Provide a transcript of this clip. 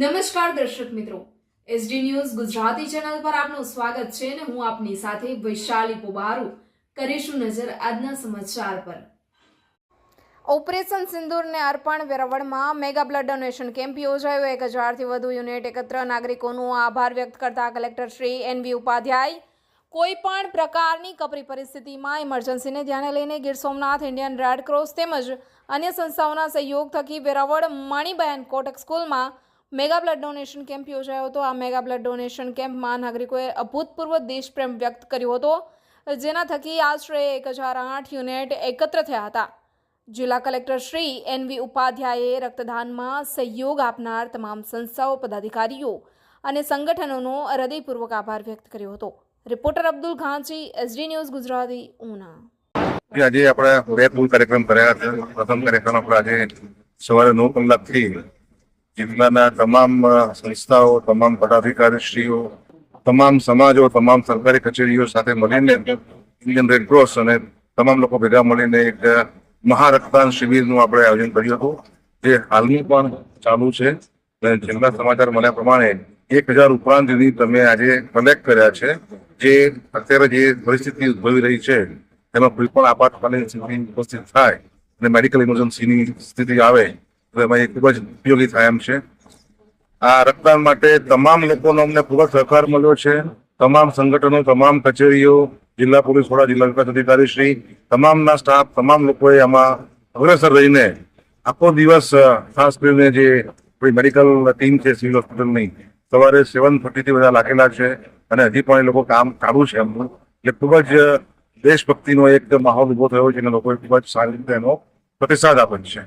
નમસ્કાર દર્શક મિત્રો. એસડી ન્યૂઝ ગુજરાતી ચેનલ પર આપનું સ્વાગત છે અને હું આપની સાથે વૈશાલી પોબારુ કરીશું નજર આજના સમાચાર પર. ઓપરેશન સિંદૂરને અર્પણ વેરાવળમાં મેગા બ્લડ ડોનેશન કેમ્પ યોજાયો. એક હજારથી વધુ યુનિટ એકત્ર નાગરિકોનો આભાર વ્યક્ત કરતા કલેક્ટર શ્રી એનવી ઉપાધ્યાય કોઈ પણ પ્રકારની કપરી પરિસ્થિતિમાં ઇમરજન્સીને ધ્યાને લઈને Gir Somnath Indian Red Cross તેમજ અન્ય સંસ્થાઓના સહયોગ થકી વેરાવળ મણિબહેન કોટક સ્કૂલમાં મેગા બ્લડ ડોનેશન કેમ્પ યોજાયો હતો. આ મેગા બ્લડ ડોનેશન કેમ્પમાં નાગરિકોએ અભૂતપૂર્વ દેશપ્રેમ વ્યક્ત કર્યો હતો. જેના થકી આશરે એક હજાર આઠ યુનિટ એકત્ર થયા હતા. જિલ્લા કલેક્ટર શ્રી એનવી ઉપાધ્યાયે રક્તદાનમાં સહયોગ આપનાર તમામ સંસ્થાઓ, પદાધિકારીઓ અને સંગઠનોનો હૃદયપૂર્વક આભાર વ્યક્ત કર્યો હતો. Reporter Abdul Khanchi SD news Gujarati, Una. આજે આપણે બે કુલ કાર્યક્રમ કર્યા છે પ્રથમ કાર્યક્રમ આપણે આજે સવારે નવ કલાકથી જિલ્લાના તમામ સંસ્થાઓ, તમામ પદાધિકારીશ્રીઓ, તમામ સમાજો, તમામ સરકારી કચેરીઓ સાથે મળીને ઇન્ડિયન રેડક્રોસ અને તમામ લોકો ભેગા મળીને એક મહારક્તદાન શિબિરનું આપણે આયોજન કર્યું હતું. જે હાલનું પણ ચાલુ છે. અને છેલ્લા સમાચાર મળ્યા પ્રમાણે એક હજાર ઉપરાંત તમે આજે કલેક્ટ કર્યા છે. જે અત્યારે જે પરિસ્થિતિ ઉદ્ભવી રહી છે, તેમાં કોઈ પણ આપાતકાલીન સ્થિતિ ઉપસ્થિત થાય અને મેડિકલ ઇમરજન્સીની સ્થિતિ આવે એમાં ખૂબ જ ઉપયોગી થાય એમ છે. આ રક્તદાન માટે તમામ લોકોનો અમને ખૂબ જ સહકાર મળ્યો છે. તમામ સંગઠનો, તમામ કચેરીઓ, જિલ્લા પોલીસ વડા, જિલ્લા વિકાસ અધિકારી શ્રી, તમામના સ્ટાફ, તમામ લોકોએ આમાં અગ્રેસર રહીને આખો દિવસ ખાસ કરીને જે કોઈ મેડિકલ ટીમ છે, સિવિલ હોસ્પિટલની, સવારે સેવન થર્ટીથી બધા લાગેલા છે અને હજી પણ એ લોકો કામ ચાલુ છે એમનું. એટલે ખૂબ જ દેશભક્તિનો એક માહોલ ઊભો થયો છે અને લોકોએ ખૂબ જ સારી રીતે એનો પ્રતિસાદ આપ્યો છે.